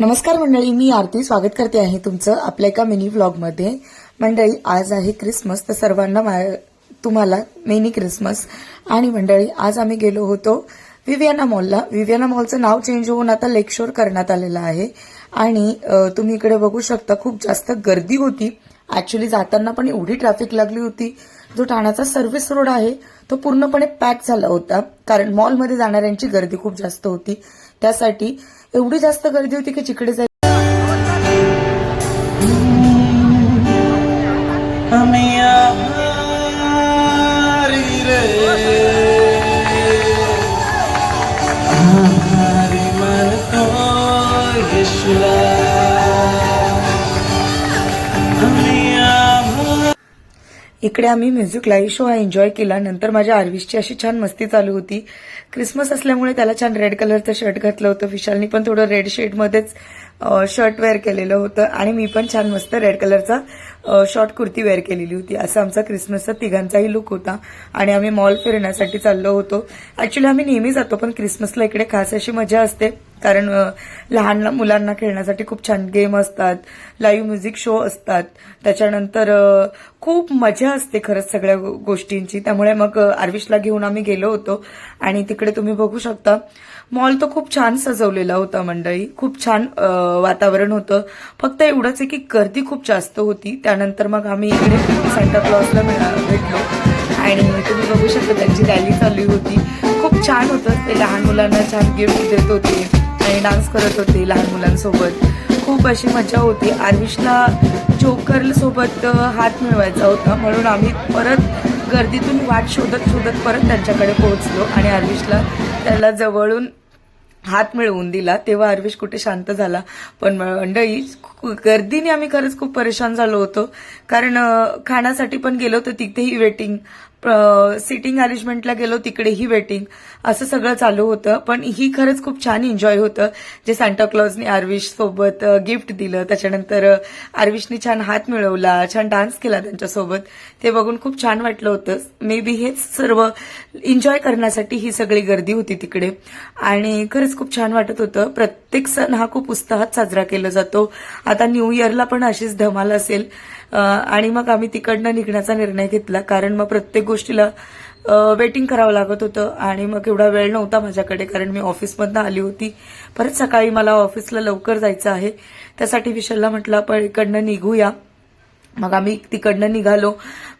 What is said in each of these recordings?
नमस्कार मंडळी मी आरती स्वागत करते आहे तुमचं आपल्या एका मिनी व्लॉगमध्ये. मंडळी आज आहे क्रिसमस तर सर्वांना मा- तुम्हाला मिनी क्रिसमस आणि मंडळी आज आम्ही गेलो होतो विवियाना मॉलला. विवियाना मॉलचं नाव चेंज होऊन आता लेकशोर करण्यात आलेलं आहे. आणि तुम्ही इकडे बघू शकता खूप जास्त गर्दी होती. ऍक्च्युली जाताना पण एवढी ट्रॅफिक लागली होती. जो ठाण्याचा सर्व्हिस रोड आहे तो पूर्णपणे पॅक झाला होता. कारण मॉलमध्ये जाणाऱ्यांची गर्दी खूप जास्त होती. त्यासाठी एवढी जास्त गर्दी होती की चिकडे जाईल हमियारी इकडे आम्ही म्युझिक लाईव्ह शो हा एन्जॉय केला. नंतर माझ्या आर्विसची अशी छान मस्ती चालू होती. क्रिसमस असल्यामुळे त्याला छान रेड कलरचं शर्ट घातलं होतं. विशालनी पण थोडं रेड शेडमध्येच शर्ट वेअर केलेलं होतं आणि मी पण छान मस्त रेड कलरचा शॉर्ट कुर्ती वेअर केलेली होती. असा आमचा क्रिसमसचा तिघांचाही लुक होता आणि आम्ही मॉल फिरण्यासाठी चाललो होतो. ऍक्च्युली आम्ही नेहमी जातो पण क्रिसमसला इकडे खास अशी मजा असते. कारण लहान मुलांना खेळण्यासाठी खूप छान गेम असतात लाईव्ह म्युझिक शो असतात. त्याच्यानंतर खूप मजा असते खरंच सगळ्या गोष्टींची. त्यामुळे मग आर्विशला घेऊन आम्ही गेलो होतो. आणि तिकडे तुम्ही बघू शकता मॉल तो खूप छान सजवलेला होता मंडळी. खूप छान वातावरण होतं. फक्त एवढंच आहे की गर्दी खूप जास्त होती. त्यानंतर मग आम्ही इकडे सांताक्लॉजला मिळा- भेटलो. आणि तुम्ही बघू शकता त्यांची रॅली चालू होती. खूप छान होतं. ते लहान मुलांना छान गिफ्ट देत होते आणि डान्स करत होते लहान मुलांसोबत. खूप अशी मजा होती. आर्विशला जोकरसोबत हात मिळवायचा होता. म्हणून आम्ही परत गर्दीतून वाट शोधत शोधत परत त्यांच्याकडे पोहोचलो आणि आर्विशला त्याला जवळून हात मिळवून दिला तेव्हा अरविश कुठे शांत झाला. पण मंडळी गर्दीने आम्ही खरंच खूप परेशान झालो होतो. कारण खाण्यासाठी पण गेलो होतो तिथेही वेटिंग सिटिंग अरेंजमेंटला गेलो तिकडेही वेटिंग असं सगळं चालू होतं. पण ही खरंच खूप छान एन्जॉय होतं. जे सांता क्लॉजने आर्विश सोबत गिफ्ट दिलं. त्याच्यानंतर आर्विशने छान हात मिळवला छान डान्स केला त्यांच्यासोबत. ते बघून खूप छान वाटलं होतं. मे बी हेच सर्व एन्जॉय करण्यासाठी ही सगळी गर्दी होती तिकडे. आणि खरंच खूप छान वाटत होतं. प्रत्येक सण हा खूप उत्साहात साजरा केला जातो. आता न्यू इयरला पण अशीच धमाल असेल. आणि मग आम्ही तिकडनं निघण्याचा निर्णय घेतला. कारण मग प्रत्येक गोष्टीला वेटिंग करावं लागत होतं आणि मग एवढा वेळ नव्हता माझ्याकडे कारण मी ऑफिसमधनं आली होती. परत सकाळी मला ऑफिसला लवकर जायचं आहे. त्यासाठी विशालला म्हटलं आपण इकडनं निघूया. मग आम्ही तिकडनं निघालो.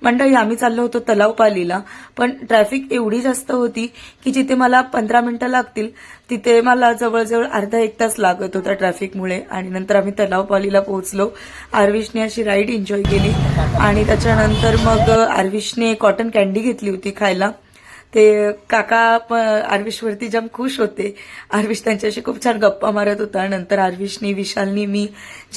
मंडळी आम्ही चाललो होतो तलावपालीला. पण ट्रॅफिक एवढी जास्त होती की जिथे मला पंधरा मिनिटं लागतील तिथे मला जवळजवळ अर्धा एक तास लागत होता ट्रॅफिकमुळे आणि नंतर आम्ही तलावपालीला पोहोचलो. आर्विशने अशी राईड एन्जॉय केली. आणि त्याच्यानंतर मग आर्विशने कॉटन कॅन्डी घेतली होती खायला. ते काका आर्विशवरती जाम खुश होते. आर्विश त्यांच्याशी खूप छान गप्पा मारत होता. नंतर आर्विशनी विशालनी मी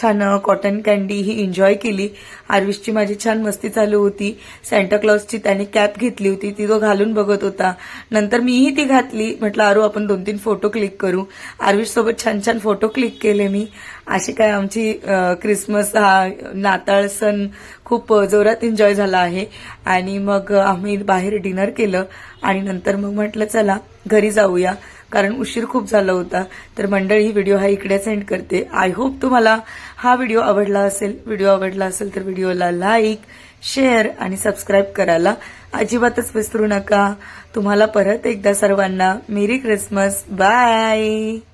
छान कॉटन कॅन्डी ही एन्जॉय केली. आर्विशची माझी छान मस्ती चालू होती. सॅन्टा क्लॉजची त्याने कॅप घेतली होती. ती तो घालून बघत होता. नंतर मीही ती घातली. म्हटलं आरू आपण दोन तीन फोटो क्लिक करू. आर्विश सोबत छान छान फोटो क्लिक केले मी. अशी काय आमची क्रिसमस हा नाताळ सण खूप जोरात एन्जॉय झाला आहे. आणि मग आम्ही बाहेर डिनर केलं. आणि नंतर मग म्हटलं चला घरी जाऊया. कारण उशीर खूप झाला होता. तर मंडळी ही व्हिडिओ हा इकडे सेंड करते. आय होप तुम्हाला हा व्हिडिओ आवडला असेल. व्हिडिओ आवडला असेल तर व्हिडिओला लाईक शेअर आणि सबस्क्राईब करायला अजिबातच विसरू नका. तुम्हाला परत एकदा सर्वांना मेरी क्रिसमस. बाय